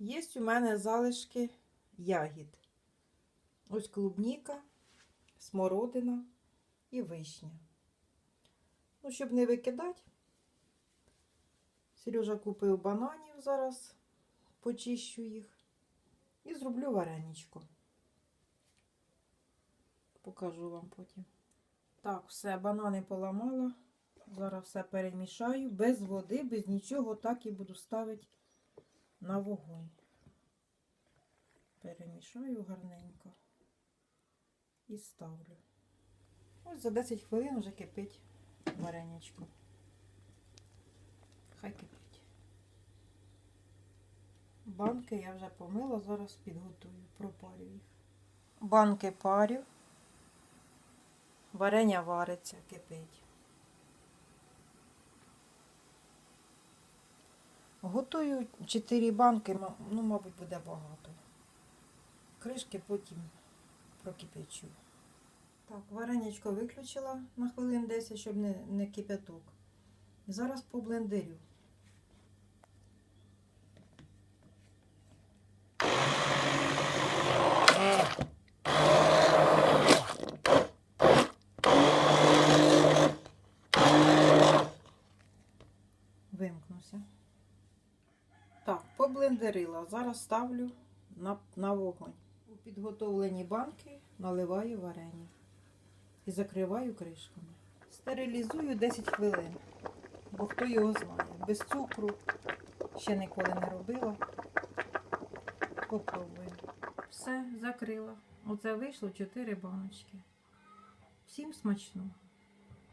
Є у мене залишки ягід. Ось клубніка, смородина і вишня. Ну, щоб не викидати, Сережа купив бананів, зараз почищу їх і зроблю вареничко. Покажу вам потім. Так, все, банани поламала. Зараз все перемішаю без води, без нічого, так і буду ставити на вогонь. Перемішаю гарненько і ставлю. Ось за 10 хвилин вже кипить вареничко. Хай кипить. Банки я вже помила, зараз підготую, пропарю їх. Банки парю. Варення вариться, кипить. Готую 4 банки, ну, мабуть, буде багато. Кришки потім прокипячу. Так, вареничко виключила на хвилин 10, щоб не, не кипяток. І зараз поблендерю. Вимкнуся. Так, поблендерила. Зараз ставлю на, на вогонь. У підготовлені банки наливаю варення і закриваю кришками. Стерилізую 10 хвилин, бо хто його знає. Без цукру ще ніколи не робила. Попробую. Все, закрила. Оце вийшло 4 баночки. Всім смачного.